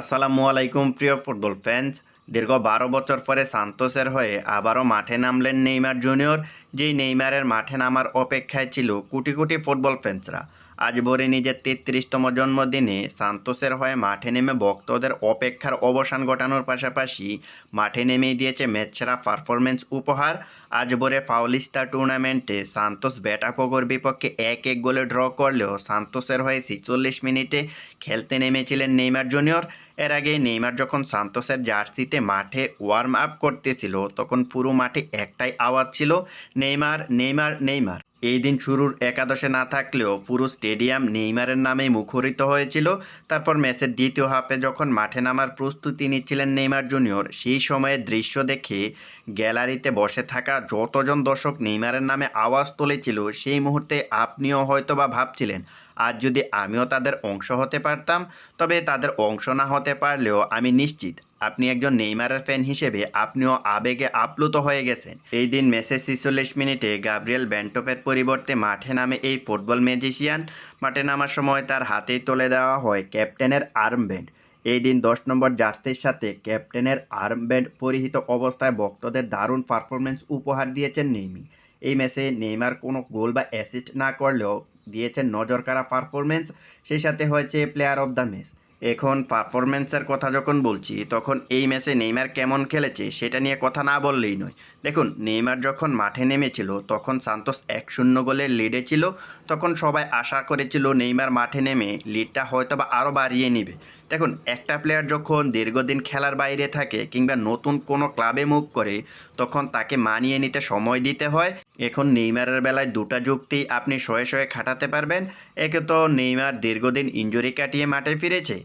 আসসালামু আলাইকুম, প্রিয় ফুটবল ফ্যান্স দীর্ঘ বারো বছর পরে সান্তোসের হয়ে আবারও মাঠে নামলেন নেইমার জুনিয়র, যেই নেইমারের মাঠে নামার অপেক্ষায় ছিল কোটি কোটি ফুটবল ফ্যান্সরা আজ ভোরে নিজের তেত্রিশতম জন্মদিনে সান্তোসের হয়ে মাঠে নেমে ভক্তদের অপেক্ষার অবসান ঘটানোর পাশাপাশি মাঠে নেমেই দিয়েছে ম্যাচসেরা পারফরমেন্স উপহার। আজ ভোরে পাউলিস্তা টুর্নামেন্টে সান্তোস ব্যাটাপোগোর বিপক্ষে এক এক গোলে ড্র করলেও সান্তোসের হয়ে ছিচল্লিশ মিনিটে খেলতে নেমেছিলেন নেইমার জুনিয়র। এর আগে নেইমার যখন সান্তোসের জার্সিতে মাঠে ওয়ার্ম আপ করতেছিল, তখন পুরো মাঠে একটাই আওয়াজ ছিল, নেইমার নেইমার নেইমার। এই দিন শুরুর একাদশে না থাকলেও পুরো স্টেডিয়াম নেইমারের নামে মুখরিত হয়েছিল। তারপর ম্যাচের দ্বিতীয় হাফে যখন মাঠে নামার প্রস্তুতি নিচ্ছিলেন নেইমার জুনিয়র, সেই সময়ের দৃশ্য দেখে গ্যালারিতে বসে থাকা যতজন দর্শক নেইমারের নামে আওয়াজ তুলেছিল, সেই মুহূর্তে আপনিও হয়তো বা ভাবছিলেন আজ যদি আমিও তাদের অংশ হতে পারতাম, তবে তাদের অংশ না হতে পারলেও আমি নিশ্চিত আপনি একজন নেইমারের ফ্যান হিসেবে আপনিও আবেগে আপ্লুত হয়ে গেছেন। এই দিন ম্যাচের ছিচল্লিশ মিনিটে গাব্রিয়েল ব্যান্টপের পরিবর্তে মাঠে নামে এই ফুটবল ম্যাজিশিয়ান। মাঠে নামার সময় তার হাতেই তুলে দেওয়া হয় ক্যাপ্টেনের আর্মব্যান্ড। এই দিন দশ নম্বর জার্সির সাথে ক্যাপ্টেনের আর্মব্যান্ড পরিহিত অবস্থায় ভক্তদের দারুণ পারফরমেন্স উপহার দিয়েছেন নেইমি। এই ম্যাচে নেইমার কোনো গোল বা অ্যাসিস্ট না করলেও দিয়েছেন নজরকাড়া পারফরমেন্স সেই সাথে হয়েছে প্লেয়ার অব দ্য ম্যাচ এখন পারফরমেন্সের কথা যখন বলছি, তখন এই ম্যাচে নেইমার কেমন খেলেছে সেটা নিয়ে কথা না বললেই নয়। দেখুন, নেইমার যখন মাঠে নেমেছিল, তখন সান্তোস এক শূন্য গোলের লিডে ছিল। তখন সবাই আশা করেছিল নেইমার মাঠে নেমে লিডটা হয়তো বা আরও বাড়িয়ে নেবে। দেখুন, একটা প্লেয়ার যখন দীর্ঘদিন খেলার বাইরে থাকে কিংবা নতুন কোনো ক্লাবে মুভ করে, তখন তাকে মানিয়ে নিতে সময় দিতে হয়। এখন নেইমারের বেলায় দুটা যুক্তি আপনি শয়ে শয়ে খাটাতে পারবেন। একে তো নেইমার দীর্ঘদিন ইঞ্জুরি কাটিয়ে মাঠে ফিরেছে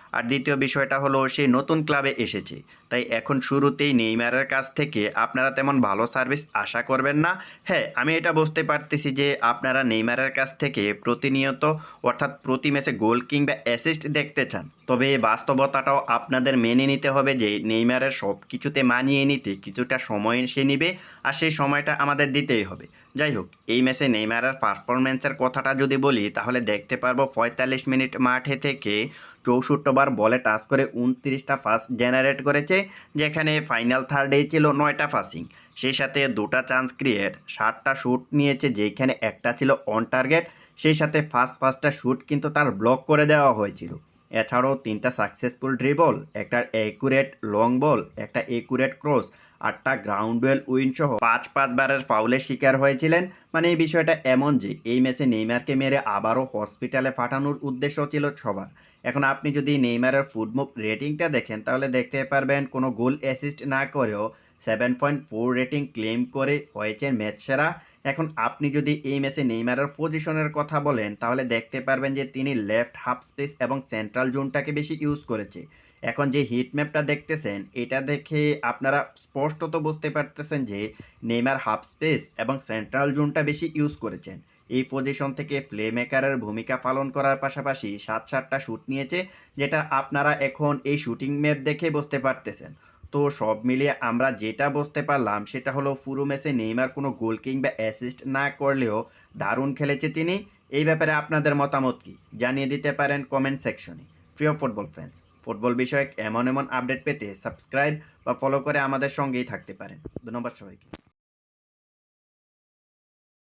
আর দ্বিতীয় বিষয়টা হলো, সে নতুন ক্লাবে এসেছে। তাই এখন শুরুতেই নেইমারের কাছ থেকে আপনারা তেমন ভালো সার্ভিস আশা করবেন না। হ্যাঁ আমি এটা বুঝতে পারতেছি যে আপনারা নেইমারের কাছ থেকে প্রতিনিয়ত, অর্থাৎ প্রতি ম্যাচে গোল কিংবা অ্যাসিস্ট দেখতে চান। তবে বাস্তবতাটাও আপনাদের মেনে নিতে হবে যে নেইমারের সব কিছুতে মানিয়ে নিতে কিছুটা সময় সে নিবে আর সেই সময়টা আমাদের দিতেই হবে। যাই হোক, এই ম্যাচে নেইমারের পারফরমেন্সের কথাটা যদি বলি, তাহলে দেখতে পারব পঁয়তাল্লিশ মিনিট মাঠে থেকে চৌষট্টিবার বলে টাচ করে উনত্রিশটা ফার্স্ট জেনারেট করেছে, যেখানে ফাইনাল থার্ডে ছিল নয়টা ফাসিং সেই সাথে দুটা চান্স ক্রিয়েট ষাটটা শ্যুট নিয়েছে, যেখানে একটা ছিল অন টার্গেট সেই সাথে ফার্স্ট ফার্স্টটা শ্যুট কিন্তু তার ব্লক করে দেওয়া হয়েছিল। এছাড়াও তিনটা সাকসেসফুল ড্রিবল, একটা একুরেট লং বল, একটা একুরেট ক্রস আটটা গ্রাউন্ড ওয়েল উইন সহ পাঁচ পাঁচবারের ফাউলের শিকার হয়েছিলেন। মানে এই বিষয়টা এমন যে এই ম্যাচে নেইমারকে মেরে আবারও হসপিটালে পাঠানোর উদ্দেশ্য ছিল সবার। এখন আপনি যদি নেইমারের ফুটমুভ রেটিংটা দেখেন, তাহলে দেখতে পারবেন কোনো গোল অ্যাসিস্ট না করেও seven point four rating claim করে হয়েছেন ম্যাচ সেরা। এখন আপনি যদি এই ম্যাচে নেইমারের পজিশনের কথা বলেন, তাহলে দেখতে পারবেন যে তিনি লেফট হাফ স্পেস এবং সেন্ট্রাল জোনটাকে বেশি ইউজ করেছে। এখন যে হিট ম্যাপটা দেখতেছেন, এটা দেখে আপনারা স্পষ্টত বুঝতে পারতেছেন যে নেইমার হাফ স্পেস এবং সেন্ট্রাল জোনটা বেশি ইউজ করেছেন। এই পজিশন থেকে প্লে মেকারের ভূমিকা পালন করার পাশাপাশি সাত সাতটা শ্যুট নিয়েছে, যেটা আপনারা এখন এই শুটিং ম্যাপ দেখে বুঝতে পারতেছেন। তো সব মিলিয়ে আমরা যেটা বুঝতে পারলাম, সেটা হলো পুরো ম্যাচে নেইমার কোনো গোল কিংবা অ্যাসিস্ট না করলেও দারুণ খেলেছে তিনি। এই ব্যাপারে আপনাদের মতামত কি? জানিয়ে দিতে পারেন কমেন্ট সেকশনে প্রিয় ফুটবল ফ্যান্স ফুটবল বিষয়ক এমন এমন আপডেট পেতে সাবস্ক্রাইব বা ফলো করে আমাদের সঙ্গেই থাকতে পারেন। ধন্যবাদ সবাইকে।